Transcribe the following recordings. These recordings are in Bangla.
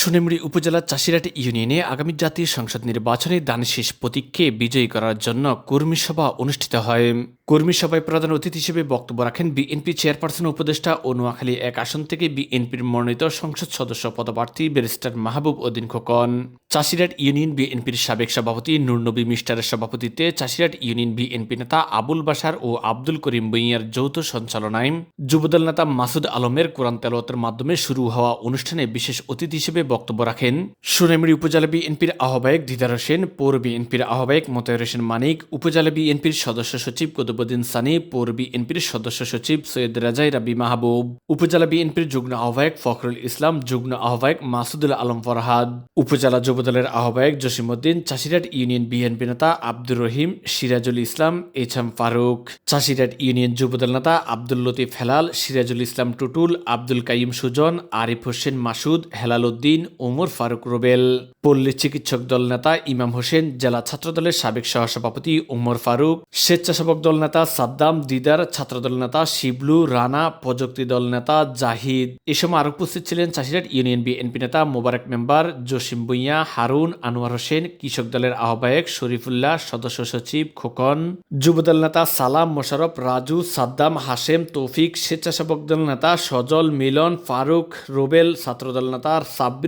সোনেমুড়ি উপজেলার চাষিরাট ইউনিয়নে আগামী জাতীয় সংসদ নির্বাচনে দান শেষ প্রতীককে বিজয়ী করার জন্য কর্মী সভা অনুষ্ঠিত হয়। কর্মী সভায় প্রধান অতিথি হিসেবে বক্তব্য রাখেন বিএনপি চেয়ারপারসন উপদেষ্টা ও নোয়াখালী এক আসন থেকে বিএনপির মনোনীত সংসদ সদস্য পদপ্রার্থী ব্যারিস্টার মাহবুব উদ্দিন খোকন। চাষিরাট ইউনিয়ন বিএনপির সাবেক সভাপতি নুরনবী মিস্টারের সভাপতিত্বে চাষিরাট ইউনিয়ন বিএনপি নেতা আবুল বাসার ও আব্দুল করিম বইয়ার যৌথ সঞ্চালনায়। যুবদল নেতা মাসুদ আলমের কোরআন তেলাওয়াতের মাধ্যমে শুরু হওয়া অনুষ্ঠানে বিশেষ অতিথি হিসেবে বক্তব্য রাখেন। সুনামুড়ি উপজেলা বিএনপির আহ্বায়ক দিদার হোসেন, পৌর বিএনপির আহ্বায়ক মোতায়ের হোসেন মানিক, উপজেলা বিএনপির সদস্য সচিব কুতুবুদ্দিন সানি, পৌর বিএনপির সদস্য সচিব সৈয়দ রাজাই রাবি মাহবুব, উপজেলা বিএনপির যুগ্ম আহ্বায়ক ফখরুল ইসলাম, যুগ্ম আহ্বায়ক মাসুদুল আলম ফরহাদ, উপজেলা যুবদলের আহ্বায়ক জসিমউদ্দিন চাষিরাট ইউনিয়ন বিএনপি নেতা Abdur Rahim, Sirajul Islam H M Faruk Chashirat union Jubodal নেতা আব্দুল লতিফ হেলাল, সিরাজুল ইসলাম টুটুল, আব্দুল কাইম সুজন, আরিফ হোসেন মাসুদ, হেলাল উদ্দিন ওমর ফারুক রুবেল। পল্লী চিকিৎসক দল নেতা ইমাম হোসেন, জেলা ছাত্রদলের সাবেক সহসভাপতি ওমর ফারুক, স্বেচ্ছাসেবক দল নেতা সাদ্দাম দিদার, ছাত্রদল নেতা শিবলু রানা, প্রযুক্তি দল নেতা জাহিদ। এ সময় আরও উপস্থিত ছিলেন চাষিরাট ইউনিয়ন বিএনপি নেতা মোবারক মেম্বার জসিম ভুইয়া, হারুন আনোয়ার হোসেন, কৃষক দলের আহ্বায়ক শরীফুল্লাহ, সদস্য সচিব খোকন। যুবদল নেতা সালাম মোশারফ, রাজু, সাদ্দাম, হাশেম, তৌফিক, স্বেচ্ছাসেবক দল নেতা সজল মিলন, ফারুক রুবেল, ছাত্রদল নেতা সাব্বির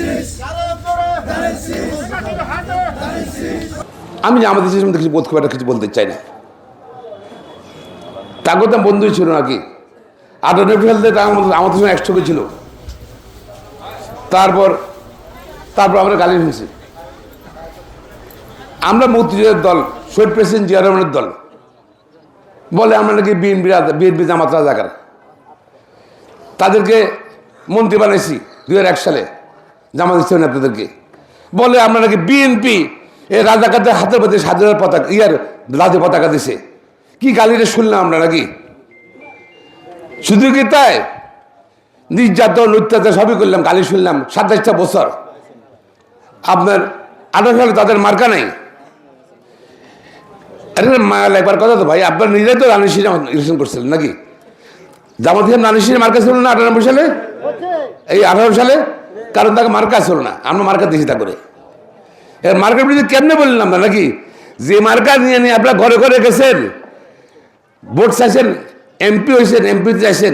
আমি আমাদের সম্বন্ধে কিছু বোধ খুব একটা কিছু বলতে চাই না। তাকে তো বন্ধুই ছিল নাকি? আটান্ন সালে আমাদের সঙ্গে একসঙ্গে ছিল। তারপর তারপর আমরা গালি শুনছি। আমরা মুক্তিযুদ্ধের দল, শহীদ প্রেসিডেন্ট জিয়া রহমানের দল। বলে আমরা নাকি বিএনপি বিএনপি জামাত রাজাকার। তাদেরকে মন্ত্রী বানাইছি দুই এক সালে, জামাত ইসলাম নেতাদেরকে। বলে আমরা নাকি বিএনপি এ রাজাকারদের হাতের মধ্যে স্বাধীনতার পতাকা, ইয়ার জাতীয় পতাকা দিছে। কি গালিটা শুনলাম আমরা নাকি? শুধু কি তাই? নির্যাতন, অত্যাচার সবই করলাম, গালি শুনলাম, সাতাইশটা বছর। আপনার আঠারো সালে তাদের মার্কা নাই? আরে মায়া একবার কথা তো ভাই, আপনার নিজেই তো রানিসিনে ইলেকশন করছিলেন নাকি? জামাত হিসাব রানিসিনে মার্কা ছিল না আটানব্বই সালে? এই আঠারো সালে? কারণ তাকে মার্কা ছিল না, আমরা মার্কা দিয়েছি তা করে। এর মার্কার বিরুদ্ধে কেমনে বললাম না নাকি? যে মার্কা নিয়ে নিয়ে আপনার ঘরে ঘরে গেছেন, ভোট চাইছেন, এমপি হয়েছেন, এমপি চাইছেন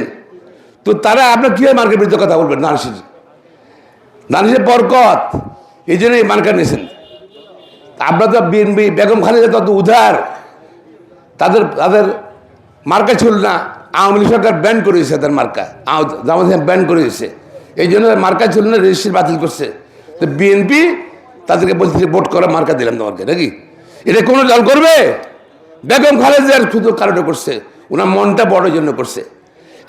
তো তারা আপনার কীভাবে মার্কের বিরুদ্ধে কথা বলবেন নানসির নানসির বরকত, এই জন্যই মার্কা নিয়েছেন। আপনার তো বিএনপি, বেগম খালেদা তত উধার তাদের তাদের মার্কা ছিল না, আওয়ামী লীগ সরকার ব্যান করে দিয়েছে তাদের মার্কা জামাত ব্যান করে দিয়েছে। এই জন্য মার্কা ছিল না রেজিস্ট্রি বাতিল করছে। তো বিএনপি তাদেরকে বলছে যে ভোট করা মার্কা দিলাম তোমাকে। নাকি? এটা কোনো দল করবে? বেগম খালেদার শুধু কারণে করছে, ওনার মনটা বড় জন্য করছে।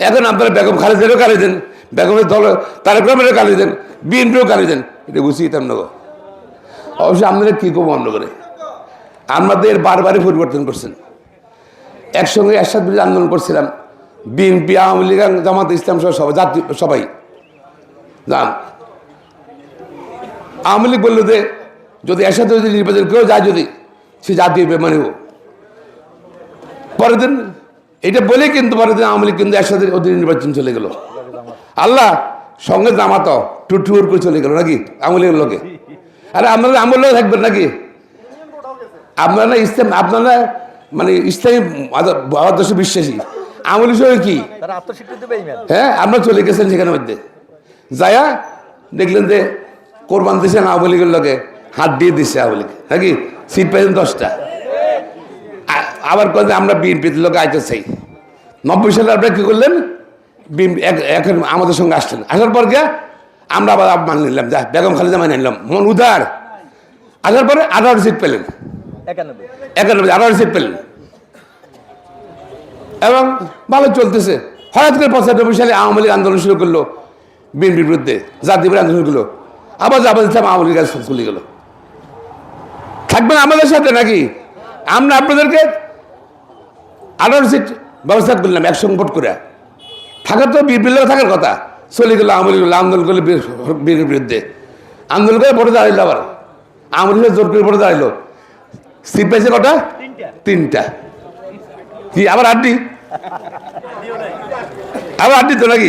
এখন আপনারা বেগম খালেদারও গালি দেন, বেগমের দল তারেক রহমানের দেন, বিএনপিও গালি দেন, এটা বুঝিতাম না গো। অবশ্যই আপনারা কী করব আমরা করে? আমাদের বারবারই পরিবর্তন করছেন। একসঙ্গে একসাথে মিলে আন্দোলন করছিলাম, বিএনপি, আওয়ামী লীগ, জামাত ইসলাম সহ সবাই জাতীয় সবাই। আওয়ামী লীগ বলল যে যদি একসাথে যদি নির্বাচন কেউ যায় যদি সে জাতীয় বেমানি হোক। পরের দিন এটা বলে কিন্তু পরের দিন আওয়ামী লীগ কিন্তু একসাথে ওদের নির্বাচন চলে গেল। আল্লাহ সঙ্গে জামাত টুটুর করে চলে গেল নাকি আওয়ামী লীগের লোকে? আরে আপনারা আমার লোক থাকবেন নাকি? আপনারা ইসলাম আপনারা মানে ইসলামী আদর্শ বিশ্বাসী। লীগ সঙ্গে কি? হ্যাঁ আপনারা চলে গেছেন সেখানের মধ্যে। যায়া দেখলেন যে কোরবান দিয়েছেন আওয়ামী লীগের লোকে হাত দিয়ে দিচ্ছে আওয়ামী লীগ নাকি সিট পাইছেন দশটা। আবার কথা আমরা বিএনপির লোকে আইতে চাই নব্বই সালে আপনারা কী করলেন? এখন আমাদের সঙ্গে আসলেন। আসার পর গিয়া আমরা আবার মান নিলাম যা বেগম খালিদা মানে নিলাম। মন উদার। আসার পরে আঠারো সিট পেলেন। একানব্বই। আঠারো সিট পেলেন। এবং ভালো চলতেছে। হঠাৎ করে পঁচানব্বই সালে আওয়ামী লীগ আন্দোলন শুরু করল বিএনপির বিরুদ্ধে জাতীয় আন্দোলন করল। আবার জামাত ইসলাম আওয়ামী লীগের লীগ চলে গেল। থাকবেন আমাদের সাথে নাকি? আমরা আপনাদেরকে আঠারো সিট ব্যবস্থা করলাম, একসঙ্গে ভোট করে। থাকার তো বিপিএল থাকার কথা। চলে গেল আমলি করল আন্দোলন করল বিএনপির বিরুদ্ধে। আন্দোলন করে ভোটে দাঁড়াইলো আবার। আমলি জোর করে ভোটে দাঁড়াইলো। সিট পাইছে কটা? তিনটা। কি, আবার আড্ডি? আবার আড্ডি তো নাকি?